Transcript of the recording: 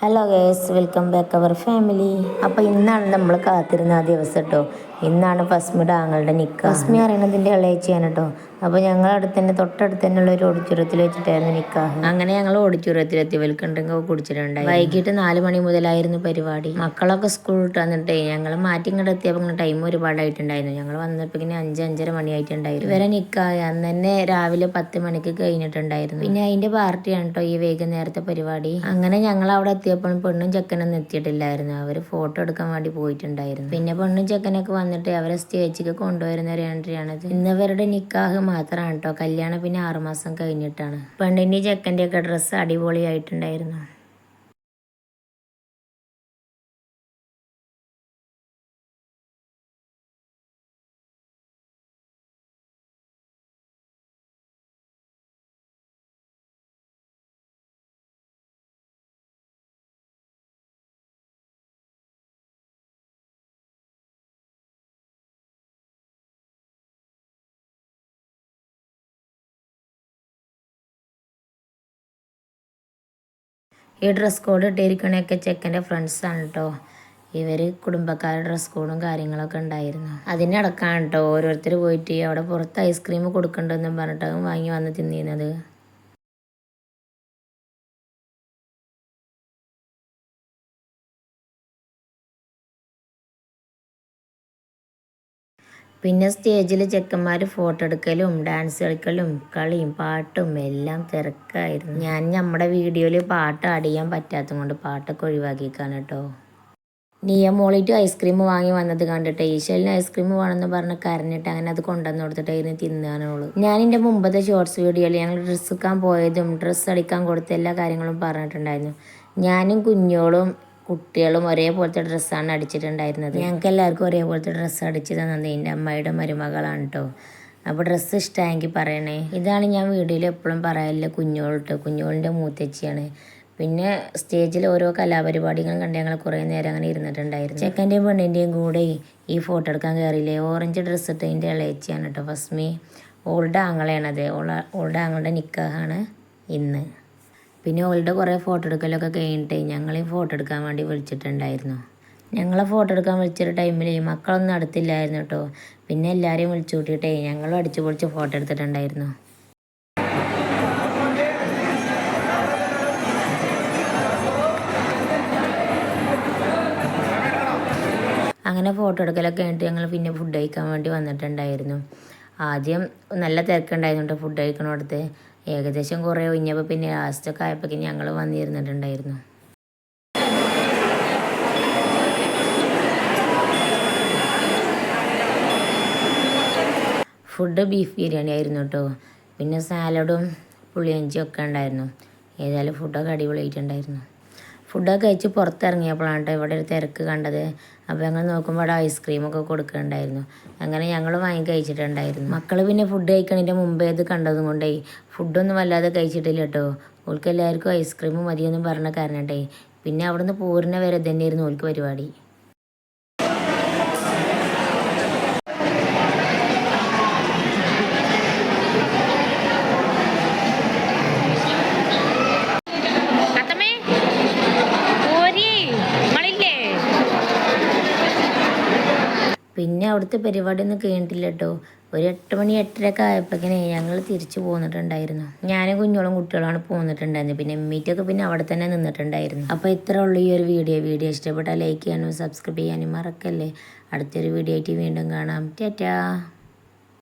Hello guys welcome back our family അപ്പോൾ ഇന്നാണ് നമ്മൾ കാത്തിരുന്ന ആ ദിവസം കേട്ടോ ഇന്നാണ് ഫസ്മിയുടെ ആങ്ങളുടെ നിക്ക ഫസ്മി അറിയണതിന്റെ ഇളയച്ചിയാണ് കേട്ടോ അപ്പോൾ ഞങ്ങൾ അടുത്ത് തന്നെ തൊട്ടടുത്ത് തന്നെയുള്ള ഒരു ഓഡിറ്റോറിയത്തിൽ വെച്ചിട്ടായിരുന്നു നിക്കാഹ്. അങ്ങനെ ഞങ്ങൾ ഓഡിറ്റോറിയത്തിലെത്തി. വെൽക്കണ്ടെങ്കിൽ കുടിച്ചിട്ടുണ്ടായി. വൈകിട്ട് നാല് മണി മുതലായിരുന്നു പരിപാടി. മക്കളൊക്കെ സ്കൂൾ വിട്ട് വന്നിട്ടേ ഞങ്ങൾ മാറ്റി ഇങ്ങോട്ട് എത്തിയപ്പോൾ ടൈം ഒരുപാടായിട്ടുണ്ടായിരുന്നു. ഞങ്ങൾ വന്നപ്പോൾ ഇങ്ങനെ അഞ്ച് അഞ്ചര മണിയായിട്ടുണ്ടായിരുന്നു. ഇവരെ നിക്കാഹ്. അന്ന് തന്നെ രാവിലെ പത്ത് മണിക്ക് കഴിഞ്ഞിട്ടുണ്ടായിരുന്നു. പിന്നെ അതിന്റെ പാർട്ടിയാണ് കേട്ടോ ഈ വൈകുന്നേരത്തെ പരിപാടി. അങ്ങനെ ഞങ്ങൾ അവിടെ എത്തിയപ്പോൾ പെണ്ണും ചെക്കനൊന്നും എത്തിയിട്ടില്ലായിരുന്നു. അവർ ഫോട്ടോ എടുക്കാൻ വേണ്ടി പോയിട്ടുണ്ടായിരുന്നു. പിന്നെ പെണ്ണും ചെക്കനൊക്കെ വന്നിട്ട് അവരെ സ്റ്റേജിലേക്ക് കൊണ്ടുവരുന്ന ഒരു എൻട്രിയാണിത്. ഇന്നവരുടെ നിക്കാഹ് മാത്രമാണ് കേട്ടോ കല്യാണം പിന്നെ ആറുമാസം കഴിഞ്ഞിട്ടാണ്. പെണ്ണിന്റെ ചെക്കന്റെ ഒക്കെ ഡ്രസ്സ് അടിപൊളിയായിട്ടുണ്ടായിരുന്നു. ഈ ഡ്രസ് കോഡ് ഇട്ടിരിക്കണൊക്കെ ചെക്കന്റെ ഫ്രണ്ട്സാണ് കേട്ടോ ഇവർ കുടുംബക്കാരുടെ ഡ്രസ് കോഡും കാര്യങ്ങളൊക്കെ ഉണ്ടായിരുന്നു. അതിനടക്കാണ് കേട്ടോ ഓരോരുത്തർ പോയിട്ട് അവിടെ പുറത്ത് ഐസ്ക്രീം കൊടുക്കണ്ടെന്നും പറഞ്ഞിട്ട് വാങ്ങി വന്ന് തിന്നിരുന്നത് പിന്നെ സ്റ്റേജിൽ ചെക്കന്മാർ ഫോട്ടോ എടുക്കലും ഡാൻസ് കളിക്കലും കളിയും പാട്ടും എല്ലാം തിരക്കായിരുന്നു. ഞാൻ നമ്മുടെ വീഡിയോയിൽ പാട്ട് അടിയാൻ പറ്റാത്തത് കൊണ്ട് പാട്ടൊക്കെ ഒഴിവാക്കിക്കാണ് കേട്ടോ നീയ മോളിട്ട് ഐസ്ക്രീം വാങ്ങി വന്നത് കണ്ടിട്ട് ഈശ്വലിന് ഐസ്ക്രീം വേണമെന്ന് പറഞ്ഞ് കരഞ്ഞിട്ട് അങ്ങനെ അത് കൊണ്ടുവന്ന് കൊടുത്തിട്ട് ഇരുന്ന് തിന്നാനുള്ളൂ. ഞാൻ എന്റെ മുമ്പത്തെ ഷോർട്സ് വീഡിയോയിൽ ഞങ്ങൾ ഡ്രസ്സ് എടുക്കാൻ പോയതും ഡ്രസ്സ് അടിക്കാൻ കൊടുത്ത എല്ലാ കാര്യങ്ങളും പറഞ്ഞിട്ടുണ്ടായിരുന്നു. ഞാനും കുഞ്ഞോളും കുട്ടികളും ഒരേപോലത്തെ ഡ്രസ്സാണ് അടിച്ചിട്ടുണ്ടായിരുന്നത്. ഞങ്ങൾക്ക് എല്ലാവർക്കും ഒരേപോലത്തെ ഡ്രസ്സ് അടിച്ചു തന്നത് എന്റെ അമ്മയുടെ മരുമകളാണ് കേട്ടോ അപ്പോൾ ഡ്രസ്സ് ഇഷ്ടമായെങ്കിൽ പറയണേ. ഇതാണ് ഞാൻ വീഡിയോയിൽ എപ്പോഴും പറയലില്ല കുഞ്ഞോളിട്ട് കുഞ്ഞോളിന്റെ മൂത്തച്ചിയാണ്. പിന്നെ സ്റ്റേജിൽ ഓരോ കലാപരിപാടികളും കണ്ട് ഞങ്ങൾ കുറേ നേരം അങ്ങനെ ഇരുന്നിട്ടുണ്ടായിരുന്നു. ചെക്കന്റെയും പെണ്ണിന്റെയും കൂടെ ഈ ഫോട്ടോ എടുക്കാൻ കയറിയില്ലേ? ഓറഞ്ച് ഡ്രസ്സ് ഇട്ടതിന്റെ ഇളയച്ചിയാണ് കേട്ടോ ഫസ്മി ഓൾഡ് ആങ്ങളെയാണത്. ഓള ഓൾഡ് ആങ്ങളുടെ നിക്കാഹാണ് ഇന്ന്. പിന്നെ ഓളുടെ കുറേ ഫോട്ടോ എടുക്കലൊക്കെ കഴിഞ്ഞിട്ട് ഞങ്ങളെയും ഫോട്ടോ എടുക്കാൻ വേണ്ടി വിളിച്ചിട്ടുണ്ടായിരുന്നു. ഞങ്ങളെ ഫോട്ടോ എടുക്കാൻ വിളിച്ചൊരു ടൈമിൽ മക്കളൊന്നും അടുത്തില്ലായിരുന്നു കേട്ടോ പിന്നെ എല്ലാവരെയും വിളിച്ചു കൂട്ടിയിട്ടേ ഞങ്ങളും അടിച്ചു പൊളിച്ച് ഫോട്ടോ എടുത്തിട്ടുണ്ടായിരുന്നു. അങ്ങനെ ഫോട്ടോ എടുക്കലൊക്കെ കഴിഞ്ഞിട്ട് ഞങ്ങൾ പിന്നെ ഫുഡ് കഴിക്കാൻ വേണ്ടി വന്നിട്ടുണ്ടായിരുന്നു. ആദ്യം നല്ല തിരക്കുണ്ടായിരുന്നു ഫുഡ് കഴിക്കണോടത്ത്. ഏകദേശം കുറേ ഒഴിഞ്ഞപ്പോൾ പിന്നെ ലാസ്റ്റൊക്കെ ആയപ്പോഴേക്കും ഞങ്ങൾ വന്നിരുന്നിട്ടുണ്ടായിരുന്നു. ഫുഡ് ബീഫ് ബിരിയാണി ആയിരുന്നു കേട്ടോ പിന്നെ സാലഡും പുളിയഞ്ചിയും ഒക്കെ ഉണ്ടായിരുന്നു. ഏതായാലും ഫുഡൊക്കെ അടിപൊളിയായിട്ടുണ്ടായിരുന്നു. ഫുഡൊക്കെ കഴിച്ച് പുറത്തിറങ്ങിയപ്പോഴാണ് കേട്ടോ ഇവിടെ ഒരു തിരക്ക് കണ്ടത്. അപ്പോൾ ഞങ്ങൾ നോക്കുമ്പോൾ അവിടെ ഐസ്ക്രീമൊക്കെ കൊടുക്കുന്നുണ്ടായിരുന്നു. അങ്ങനെ ഞങ്ങൾ വാങ്ങി കഴിച്ചിട്ടുണ്ടായിരുന്നു. മക്കൾ പിന്നെ ഫുഡ് കഴിക്കണതിന്റെ മുമ്പേ ഇത് കണ്ടതും കൊണ്ടേ ഫുഡൊന്നും വല്ലാതെ കഴിച്ചിട്ടില്ല കേട്ടോ. ഓൾക്ക് എല്ലാവർക്കും ഐസ്ക്രീം മതിയെന്നും പറഞ്ഞ കാരണം കേട്ടേ പിന്നെ അവിടുന്ന് പൂർണ വരെ തന്നെയായിരുന്നു ഓൾക്ക് പരിപാടി. പിന്നെ അവിടുത്തെ പരിപാടിയൊന്നും കഴിഞ്ഞിട്ടില്ല കേട്ടോ ഒരു എട്ട് മണി എട്ടരയൊക്കെ ആയപ്പോഴേക്കിനെ ഞങ്ങൾ തിരിച്ചു പോന്നിട്ടുണ്ടായിരുന്നു. ഞാനും കുഞ്ഞോളും കുട്ടികളാണ് പോന്നിട്ടുണ്ടായിരുന്നത്. പിന്നെ എമ്മീറ്റൊക്കെ പിന്നെ അവിടെ തന്നെ നിന്നിട്ടുണ്ടായിരുന്നു. അപ്പോൾ ഇത്ര ഉള്ളൂ ഈ ഒരു വീഡിയോ. വീഡിയോ ഇഷ്ടപ്പെട്ടാൽ ലൈക്ക് ചെയ്യാനും സബ്സ്ക്രൈബ് ചെയ്യാനും മറക്കല്ലേ. അടുത്തൊരു വീഡിയോ ആയിട്ട് വീണ്ടും കാണാം. ടാറ്റാ.